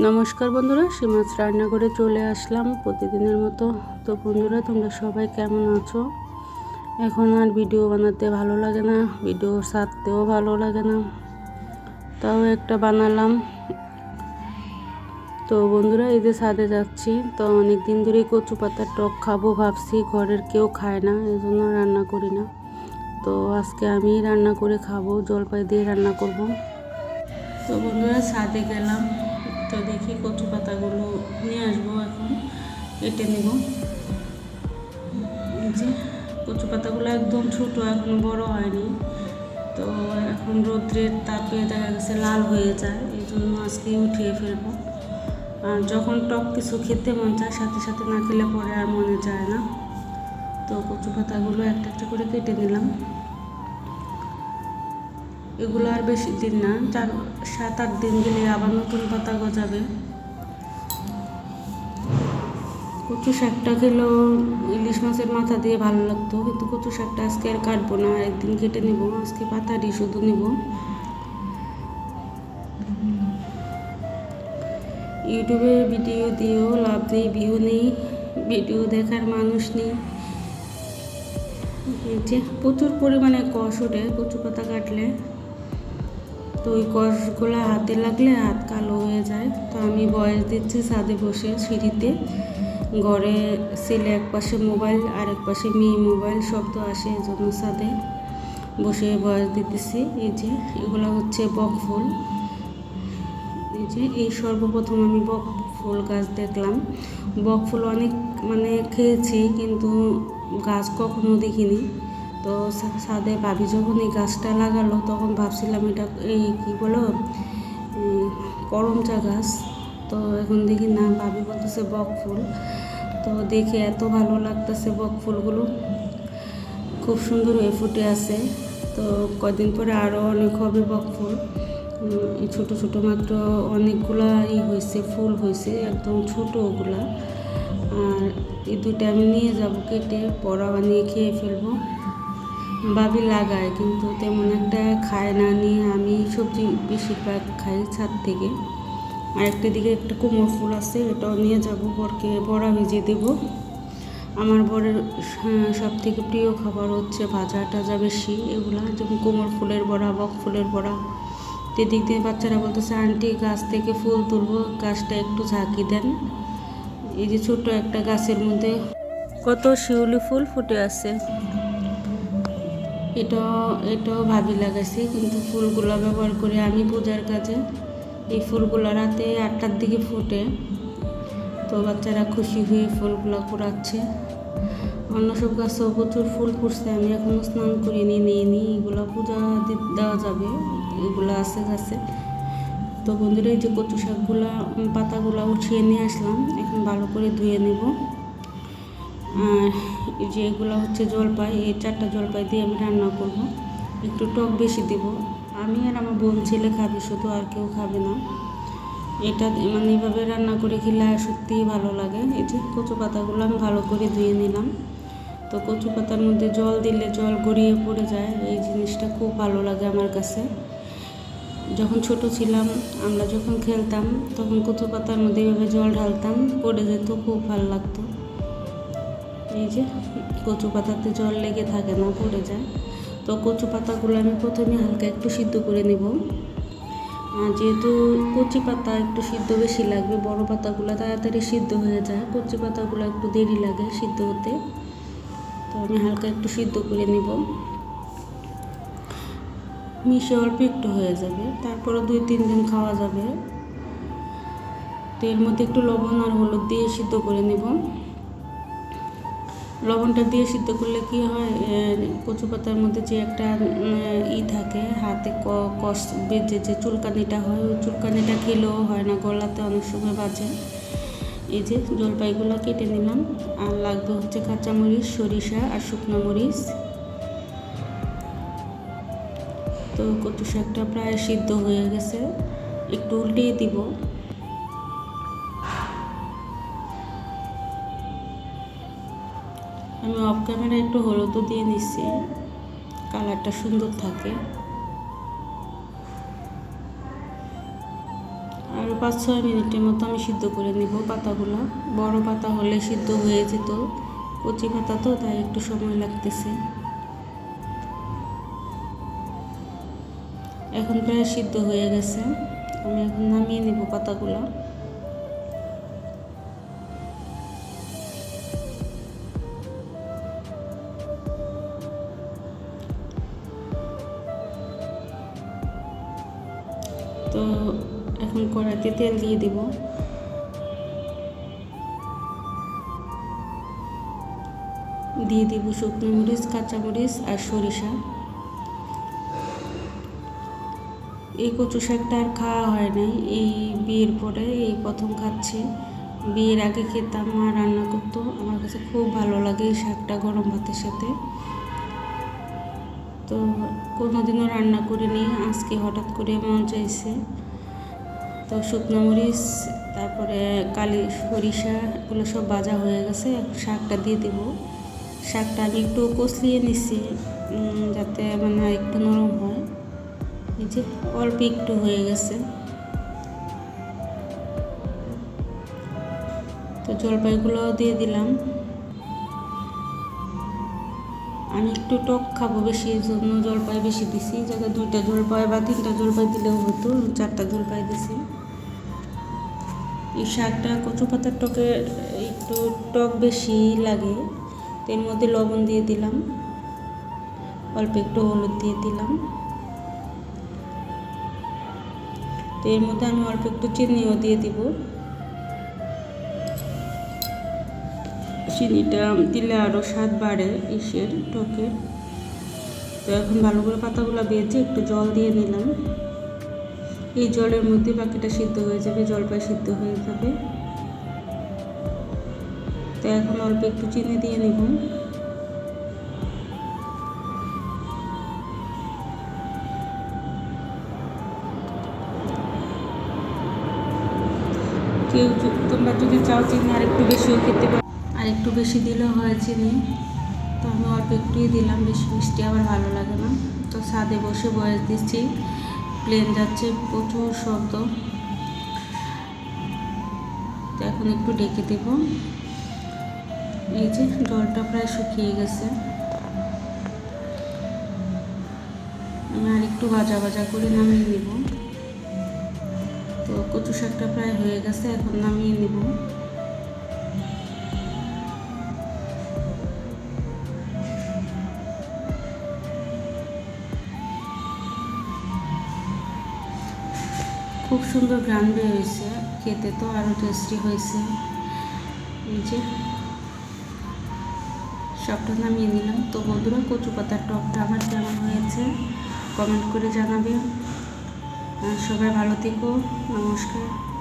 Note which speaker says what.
Speaker 1: নমস্কার বন্ধুরা, সীমাস রান্নাঘরে চলে আসলাম প্রতিদিনের মতো। তো বন্ধুরা, তোমরা সবাই কেমন আছো? এখন আর ভিডিও বানাতে ভালো লাগে না, ভিডিও সারতেও ভালো লাগে না। তাও একটা বানালাম। তো বন্ধুরা, এই যে যাচ্ছি, তো অনেক দিন ধরেই কচু পাতার টক খাব ভাবছি, ঘরের কেউ খায় না, এই জন্য রান্না করি না। তো আজকে আমি রান্না করে খাব, জলপাই দিয়ে রান্না করব। তো বন্ধুরা ছাদে গেলাম। তো দেখি, কচু পাতাগুলো নিয়ে আসব এখন, কেটে নেব। যে কচু পাতাগুলো একদম ছোট, এখন বড় হয়নি। তো এখন রৌদ্রের তাপে দেখা গেছে লাল হয়ে যায়, এই জন্য আজকে উঠিয়ে ফেলব। আর যখন টক কিছু খেতে মন চায়, সাথে সাথে না খেলে পরে আর মনে যায় না। তো কচু পাতাগুলো একটা একটা করে কেটে নিলাম। এগুলো আর বেশি দিন না, চার, সাত, আট দিন গেলে আবার নতুন পাতা গজাবে। কচু শাকটা খেলেও ইলিশ মাছের মাথা দিয়ে ভালো লাগতো, কিন্তু কচু শাকটা আজকে আর কাটবো না, একদিন কেটে নেব, আজকে পাতাটি শুধু নেব। ইউটিউবে ভিডিও দিয়েও লাভ নেই, ভিউ নেই, ভিডিও দেখার মানুষ নেই। যে প্রচুর পরিমাণে কষ ওঠে, কচু পাতা কাটলে। তো ওই কষগুলো হাতে লাগলে হাত কালো হয়ে যায়। তো আমি বয়স দিচ্ছি ছাদে বসে সিঁড়িতে। ঘরে ছেলে এক পাশে মোবাইল আর এক পাশে মেয়ে মোবাইল শব্দ আসে এই জন্য ছাদে বসে বয়স দিতেছি। এই যে, এগুলো হচ্ছে বক ফুল। এই যে, এই সর্বপ্রথম আমি বক ফুল গাছ দেখলাম। বক ফুল অনেক মানে খেয়েছি, কিন্তু গাছ কখনো দেখিনি। তো সাদে ভাবি যখন এই গাছটা লাগালো, তখন ভাবছিলাম এটা এই কী বলো করমচা গাছ। তো এখন দেখি না, ভাবি বলতেছে বক ফুল। তো দেখে এত ভালো লাগতেছে বক ফুলগুলো। খুব সুন্দর হয়ে ফুটে আছে। তো কদিন পরে আরও অনেক হবে বক ফুল। ছোটো ছোটো মাত্র অনেকগুলা ই হয়েছে ফুল হয়েছে একদম ছোটো ওগুলা। আর এই দুইটা আমি নিয়ে যাব, কেটে পড়া বানিয়ে খেয়ে ফেলব। বাবি লাগায়, কিন্তু তেমন একটা খায় না। নিয়ে আমি সবজি বেশিরভাগ খাই ছাদ থেকে। আর একটা দিকে একটা কোমর ফুল আছে এটাও নিয়ে যাব। বরকে, বড়া ভিজিয়ে দেব। আমার বরের সব থেকে প্রিয় খাবার হচ্ছে ভাজা টাজা বেশি। এগুলা যেমন কোমর ফুলের বড়া, বক ফুলের বড়া। এদিক দিয়ে বাচ্চারা বলতেছে, আন্টি, গাছ থেকে ফুল তুলবো, গাছটা একটু ঝাঁকি দেন। এই যে ছোট একটা গাছের মধ্যে কত শিউলি ফুল ফুটে আছে। এটাও এটাও ভাবি লাগাইছি, কিন্তু ফুলগুলো ব্যবহার করে আমি পূজার কাজে। এই ফুলগুলো রাতে আটটার দিকে ফুটে, তো বাচ্চারা খুশি হয়ে ফুলগুলো কুড়াচ্ছে। অন্য সব গাছেও প্রচুর ফুল ফুটছে আমি এখনও স্নান করিনি নিয়ে নিই এগুলো পূজা দেওয়া যাবে, এগুলো আছে গাছে। তো বন্ধুরা, এই যে কচু শাকগুলো পাতাগুলো উঠিয়ে নিয়ে আসলাম, এখন ভালো করে ধুয়ে নেব। আর এই যে এগুলো হচ্ছে জলপাই, এই চারটা জলপাই দিয়ে আমি রান্না করব। একটু টক বেশি দেব। আমি আর আমার বোন ছেলে খাবে, শুধু আর কেউ খাবে না। এটা মানে এইভাবে রান্না করে খেলে সত্যিই ভালো লাগে। এই যে কচু পাতাগুলো আমি ভালো করে ধুয়ে নিলাম। তো কচু পাতার মধ্যে জল দিলে জল গড়িয়ে পড়ে যায়। এই জিনিসটা খুব ভালো লাগে আমার কাছে। যখন ছোট ছিলাম, আমরা যখন খেলতাম, তখন কচু পাতার মধ্যে এইভাবে জল ঢালতাম, পড়ে যেত, খুব ভালো লাগতো। এই যে কচু পাতাতে জল লেগে থাকে না, পড়ে যায়। তো কচু পাতাগুলো আমি প্রথমে হালকা একটু সিদ্ধ করে নেব। যেহেতু কচি পাতা একটু সিদ্ধ বেশি লাগবে, বড় পাতাগুলো তাড়াতাড়ি সিদ্ধ হয়ে যায়। কচি পাতাগুলো একটু দেরি লাগে সিদ্ধ হতে। তো আমি হালকা একটু সিদ্ধ করে নেব। মিশে অল্প একটু হয়ে যাবে। তারপরে দুই, তিন দিন খাওয়া যাবে। তো এর মধ্যে একটু লবণ আর হলুদ দিয়ে সিদ্ধ করে নেব। লবণটা দিয়ে সিদ্ধ করলে কি হয়? কচু পাতার মধ্যে যে একটা ই থাকে, হাতে কষ বেজে যে চুলকানিটা হয়, ওই চুলকানিটা খেলেও হয় না, গলাতে অনেক সময় বাজে। এই যে জলপাইগুলো কেটে নিলাম, আর লাগবে হচ্ছে কাঁচামরিচ, সরিষা আর শুকনো মরিচ। তো কচু শাকটা প্রায় সিদ্ধ হয়ে গেছে, একটু উল্টিয়ে দিব। অফ ক্যামেরা একটু হলুদও দিয়ে নিচ্ছি। কালারটা সুন্দর থাকে। আর পাঁচ ছয় মিনিটের মতো আমি সিদ্ধ করে নিব পাতাগুলো। বড় পাতা হলে সিদ্ধ হয়ে যেত, কচি পাতা তো, তাই একটু সময় লাগতেছে। এখন প্রায় সিদ্ধ হয়ে গেছে। আমি এখন নামিয়ে নিব পাতাগুলো। তো এখন কড়াইতে তেল দিয়ে দিব। দিয়ে দিব শুকনো মরিচ কাঁচামরিচ আর সরিষা। এই কচু শাকটা আর খাওয়া হয় নাই। এই বিয়ের পরে এই প্রথম খাচ্ছি। বিয়ের আগে খেতাম, মা রান্না করতো। আমার কাছে খুব ভালো লাগে এই শাকটা গরম ভাতের সাথে। তো কোনোদিনও রান্না করিনি আজকে হঠাৎ করে মন চাইছে। তো শুকনো মরিচ, তারপরে কালি সরিষা, এগুলো সব ভাজা হয়ে গেছে। শাকটা দিয়ে দিব। শাকটা আমি একটু কষলিয়ে নিছি যাতে মানে একটু নরম হয়। এই যে অল্প একটু হয়ে গেছে। তো জলপাইগুলো দিয়ে দিলাম। আমি একটু টক খাব বেশি, জন্য জলপাই বেশি দিছি। যাতে দুইটা জলপাই বা তিনটা জলপাই দিলেও হতো চারটা জলপাই দিছি। এই শাকটা কচু পাতার টকে একটু টক বেশি লাগে, তো এর মধ্যে লবণ দিয়ে দিলাম। অল্প একটু হলুদ দিয়ে দিলাম। তো এর মধ্যে আমি অল্প একটু চিনিও দিয়ে দিব। চিনিটা দিলে আরও স্বাদ বাড়ে ইসের টকের তো এখন ভালো করে পাতাগুলো বেজে একটু জল দিয়ে নিলাম। এই জলের মধ্যে বাকিটা সিদ্ধ হয়ে যাবে জলপাই সিদ্ধ হয়ে যাবে। তো এখন অল্প একটু চিনি দিয়ে নিব। কেউ তোমরা যদি চাও চিনি আর একটু বেশিও খেতে পারো। আর একটু বেশি দিলেও হয় চিনি। তো আমি অল্প একটুই দিলাম, বেশি মিষ্টি আবার ভালো লাগে না। তো ছাদে বসে বয়স দিচ্ছি, প্লেন যাচ্ছে প্রচুর শব্দ। তো এখন একটু ডেকে দেব। এই যে জলটা প্রায় শুকিয়ে গেছে। আমি আর একটু ভাজা ভাজা করে নামিয়ে নিব। তো কচু শাকটা প্রায় হয়ে গেছে, এখন নামিয়ে নিব। খুব সুন্দর গ্রান হয়েছে, খেতে তো আরও টেস্টি হয়েছে। এই যে, সবটা নামিয়ে নিলাম। তো বন্ধুরা, কচু পাতার টকটা আমার কেমন হয়েছে কমেন্ট করে জানাবেন। সবাই ভালো থেকো, নমস্কার।